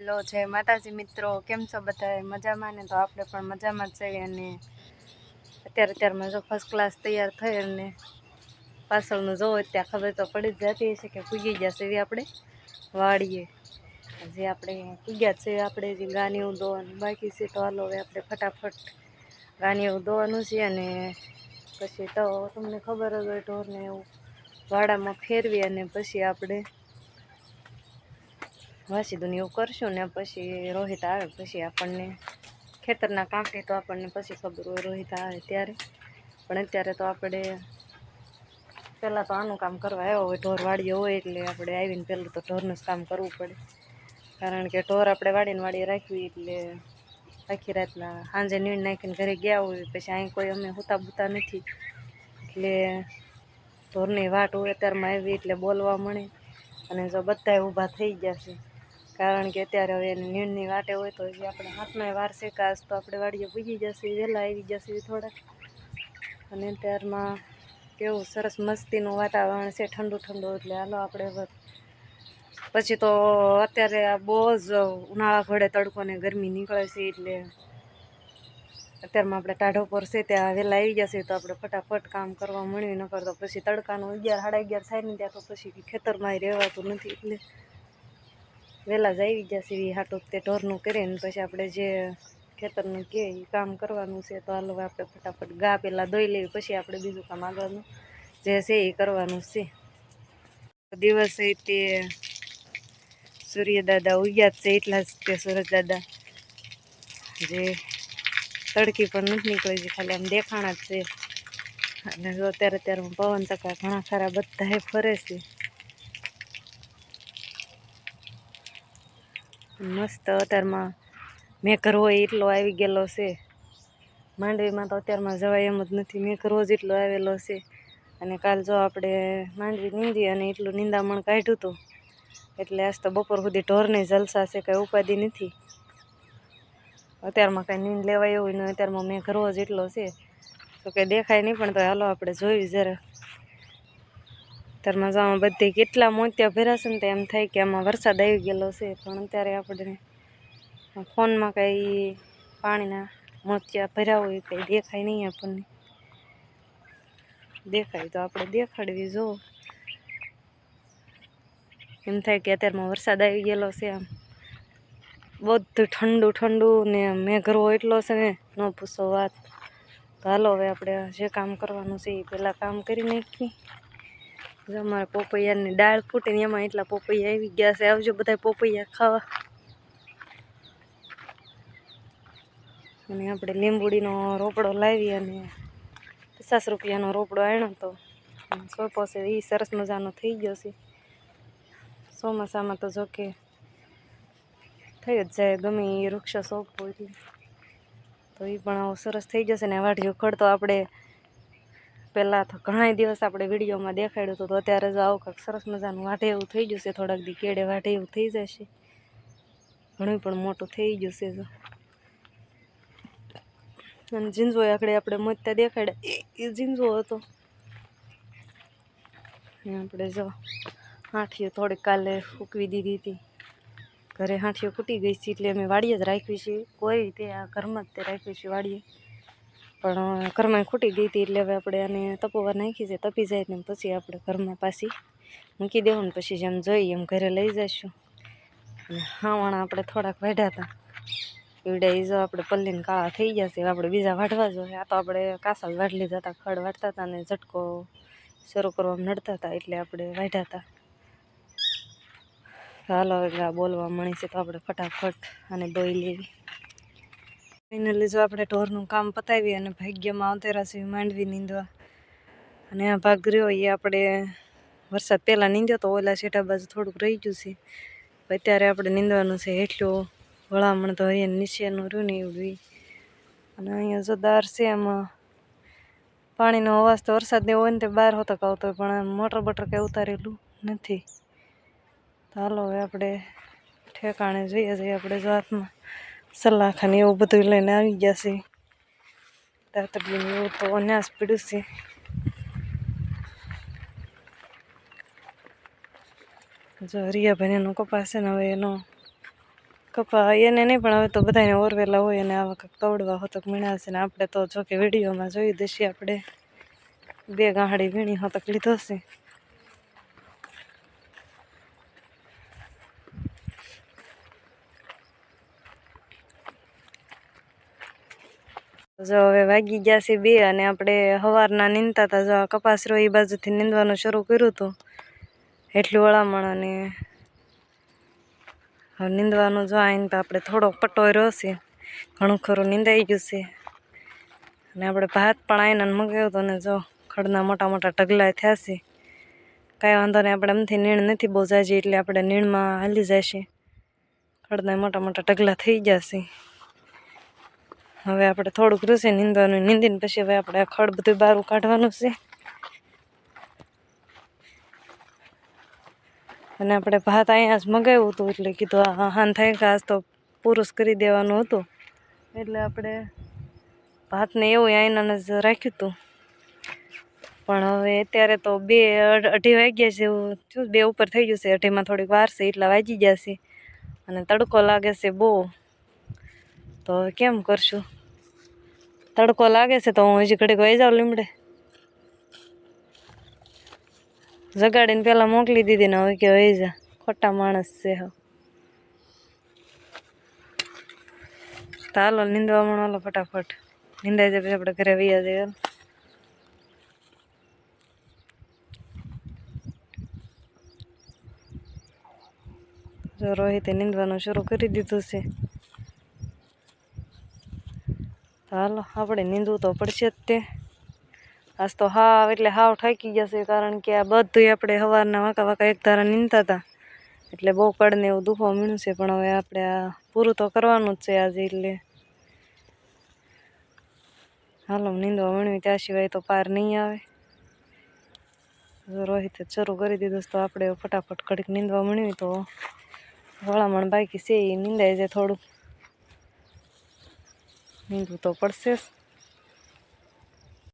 Hello જય માતાજી મિત્રો, કેમ છો બધા મજામાં ને? તો આપણે પણ મજામાં જ છીએ અને અત્યારે અત્યારમાં જો ફર્સ્ટ ક્લાસ તૈયાર થઈ અને પાછળનું જોવો ત્યાં ખબર તો પડી જ જતી હશે કે પૂગી ગયા છે આપણે વાળીએ જે આપણે પૂગ્યા છે આપણે, જે ગાનીયું દોવાનું બાકી છે તો હાલો હવે આપણે ફટાફટ ગાનીયું દોવાનું છે અને પછી તો તમને ખબર જ હોય ઢોરને એવું વાડામાં ફેરવી અને પછી આપણે વાસીદું એવું કરશું ને પછી રોહિત આવે પછી આપણને ખેતરના કાંકરી તો આપણને પછી ખબર હોય રોહિત આવે ત્યારે. પણ અત્યારે તો આપણે પહેલાં તો આનું કામ કરવા આવ્યો હોય, ઢોર વાડીએ હોય એટલે આપણે આવીને પહેલું તો ઢોરનું જ કામ કરવું પડે. કારણ કે ઢોર આપણે વાડીને વાડીએ રાખવી એટલે આખી રાતના સાંજે નીણ નાખીને ઘરે ગયા હોય પછી અહીં કોઈ અમે હુતા બુતા નથી. એટલે ઢોરની વાટ હોય, અત્યારમાં આવી એટલે બોલવા મળે. અને જો બધાય ઊભા થઈ ગયા છે. કારણ કે અત્યારે હવે એની નીણની વાટે હોય તો હજી આપણે હાથમાં વાર છે કાશ તો આપણે વાડીએ પૂજી જશે વહેલા આવી જશે થોડાક. અને ત્યારમાં કેવું સરસ મસ્તીનું વાતાવરણ છે, ઠંડુ ઠંડુ, એટલે હાલો આપણે પછી તો અત્યારે આ બહુ જ ઉનાળા ઘોડે તડકો ને ગરમી નીકળે છે, એટલે અત્યારમાં આપણે ટાઢો પર છે, ત્યાં વહેલા આવી જશે તો આપણે ફટાફટ કામ કરવા મળ્યું ન કરતો પછી તડકાનું અગિયાર, સાડા અગિયાર થાય ને ત્યાં તો પછી ખેતરમાં રહેવાતું નથી, એટલે વહેલા જ આવી ગયા એ હાટું તે ઢોરનું કરીને પછી આપણે જે ખેતરનું કે એ કામ કરવાનું છે, તો હાલ આપણે ફટાફટ ગા પહેલાં દોઈ લેવી પછી આપણે બીજું કામ આગળનું જે છે એ કરવાનું છે. દિવસે તે સૂર્યદાદા ઉગ્યા જ છે, એટલા જ તે સુરજદાદા જે તડકી પણ નથી નીકળી છે ખાલી આમ દેખાણા જ છે. અને અત્યારે અત્યારે પવન ચક્કા ઘણા ખરા બધા ફરે છે. મસ્ત અત્યારમાં મેં કરવો એટલો આવી ગયેલો છે. માંડવીમાં તો અત્યારમાં જવાય એમ જ નથી. મેં કરવો જ એટલો આવેલો છે. અને કાલ જો આપણે માંડવી નીંદી અને એટલું નિંદામણ કાઢ્યું હતું, એટલે આજ તો બપોર સુધી ઢોરને જલસા છે, કંઈ ઉપાધિ નથી. અત્યારમાં કાંઈ નીંદ લેવાય એવું નહીં અત્યારમાં મેં કરવો જ એટલો છે. તો કંઈ દેખાય નહીં, પણ તો હાલો આપણે જોયું જરા. અત્યારમાં જવામાં બધે કેટલા મોતિયા ભર્યા છે ને તો એમ થાય કે આમાં વરસાદ આવી ગયેલો છે. પણ અત્યારે આપણે ફોનમાં કંઈ પાણીના મોતિયા ભર્યા હોય કંઈ દેખાય નહીં આપણને. દેખાય તો આપણે દેખાડવી જો. એમ થાય કે અત્યારમાં વરસાદ આવી ગયેલો છે આમ. બધું ઠંડુ ઠંડુ ને મેઘરો એટલો છે ને, ન પૂછો વાત. તો હાલો હવે આપણે જે કામ કરવાનું છે એ પહેલાં કામ કરી નાખીએ. અમારે પોપૈયાની દાળ ફૂટીને એમાં એટલા પોપૈયા આવી ગયા છે. આવજો બધા પોપૈયા ખાવા. અને આપણે લીંબુડીનો રોપડો લાવી અને પચાસ રૂપિયાનો રોપડો આણ્યો તો સોંપો છે. એ સરસ મજાનો થઈ ગયો છે. ચોમાસામાં તો જોકે થઈ જ જાય. ગમે એ વૃક્ષ સોંપવો એટલે. તો એ પણ સરસ થઈ જશે ને વાઢિયું ખડ તો આપણે પહેલાં તો ઘણા દિવસ આપણે વિડીયોમાં દેખાડ્યું હતું, તો અત્યારે જો આવું કંઈક સરસ મજાનું વાઢે એવું થઈ જશે થોડાક દી કેડે વાઢે એવું થઈ જશે. ઘણું પણ મોટું થઈ જશે જો. અને જીંજો આકડે આપણે મોત્યા દેખાડ્યા. એ જીંજો હતો. આપણે જો હાંઠીઓ થોડીક કાલે ઉકવી દીધી હતી. ઘરે હાંઠીઓ કૂટી ગઈ છે, એટલે અમે વાડીએ જ રાખવી છે. કોઈ રીતે આ ઘરમાં જ તે રાખવી છે વાડીએ. પણ ઘરમાં ખૂટી ગઈ હતી એટલે હવે આપણે આને તપોવા નાખી છે, તપી જાય ને પછી આપણે ઘરમાં પાછી મૂકી દેવું ને પછી જેમ જોઈએ એમ ઘરે લઈ જઈશું. અને હાવાણા આપણે થોડાક વાઢ્યા હતા. એવડે એ આપણે પલ્લીને કાળા થઈ ગયા છે આપણે બીજા વાઢવા જોઈએ. આ તો આપણે કાસા વાઢ લીધા હતા, ખડ વાટતા હતા અને ઝટકો શરૂ કરવામાં નડતા હતા, એટલે આપણે વાઢ્યા હતા. હાલો હવે બોલવા મળી છે તો આપણે ફટાફટ અને દોઈ લેવી. ફાઇનલી જો આપણે ઢોરનું કામ પતાવી અને ભાગ્યમાં આવતેરા છે માંડવી નીંદવા. અને આ ભાગ રહ્યો એ આપણે વરસાદ પહેલાં નીંદ્યો તો ઓલા સેટા બાજુ થોડુંક રહી ગયું છે. અત્યારે આપણે નીંદવાનું છે એટલું વળામણ તો અહીંયા નીચેનું રહ્યું ને એવું અને અહીંયા જો દાર છે એમાં પાણીનો અવાજ તો વરસાદને હોય ને તે બહાર હોતો આવતો હોય, પણ મોટર બટર કંઈ ઉતારેલું નથી. તો હાલો હવે આપણે ઠેકાણે જોઈએ છીએ આપણે જો હાથમાં. સલાખાને એવું બધું લઈને આવી ગયા છે તાતડીને એવું તો અન્યાસ પીડ્યું છે. જો રિયાભાઈ એનો કપાસ છે ને હવે એનો કપા એને નહીં, પણ હવે તો બધાને ઓરવેલા હોય અને આવા કંઈક તવડવા હોતક મીણ્યા છે ને આપણે તો જો કે વિડીયોમાં જોઈ દઈએ આપણે. બે ગાંહડી વીણી હોતક લીધો છે જો હવે વાગી ગયા છે બે અને આપણે સવારના નીંદતા હતા જો આ કપાસ રહ્યો એ બાજુથી નીંદવાનું શરૂ કર્યું હતું એટલું વળામણ અને હવે નીંદવાનું જો આવીને તો આપણે થોડોક પટ્ટો રહ્યો છે. ઘણું ખરું નીંદાઈ ગયું છે. અને આપણે ભાત પણ આવીને મગાવ્યો હતો ને જો ખડના મોટા મોટા ઢગલા થયા છે. કાંઈ વાંધો નહીં, આપણે એમથી નીણ નથી બહુ જાજી એટલે આપણે નીણમાં હાલી જશે. ખડના મોટા મોટા ઢગલા થઈ જશે હવે આપણે થોડુંક રૂસે નીંદવાનું નીંદીને પછી હવે આપણે ખડ બધું બહાર કાઢવાનું છે. અને આપણે ભાત અહીંયા જ મગાવ્યું હતું એટલે કીધું આ હાન થાય કે આજ તો પુરુષ કરી દેવાનું હતું. એટલે આપણે ભાતને એવું આઈનાને જ રાખ્યું હતું. પણ હવે અત્યારે તો બે અઢી વાગ્યા છે એવું થયું. બે ઉપર થઈ ગયું છે. અઢીમાં થોડીક વાર છે, એટલા વાગી ગયા છે. અને તડકો લાગે છે બહુ. તો કેમ કરશું? તડકો લાગે છે તો હું હજી ઘડીક વહી જાઉં લીમડે. જગાડીને પહેલાં મોકલી દીધી ને હવે કે વહી જા. ખોટા માણસ છે હવે. હાલો, નીંદવા મળો ફટાફટ. નીંદાઈ જાય પછી આપણે ઘરે વૈયા જઈએ રોહિતે નીંદવાનું શરૂ કરી દીધું છે તો હાલો, આપણે નીંદવું તો પડશે જ તે. આજ તો હાવ એટલે હાવ થાકી ગયા છે, કારણ કે આ બધું આપણે સવારના વાંકા વાંકા એક ધારા નીંદતા હતા. એટલે બહુ કડને એવું દુખો મળ્યું છે, પણ હવે આપણે આ પૂરું તો કરવાનું જ છે આજે એટલે. હાલો, નીંદવા મળ્યું ત્યાં સિવાય તો પાર નહીં આવે. રોહિતે શરૂ કરી દીધું તો આપણે ફટાફટ ઘડીક નીંદવા મળ્યું તો વળામણ બાકી છે એ નીંદાય છે થોડુંક. નીંદવું તો પડશે જ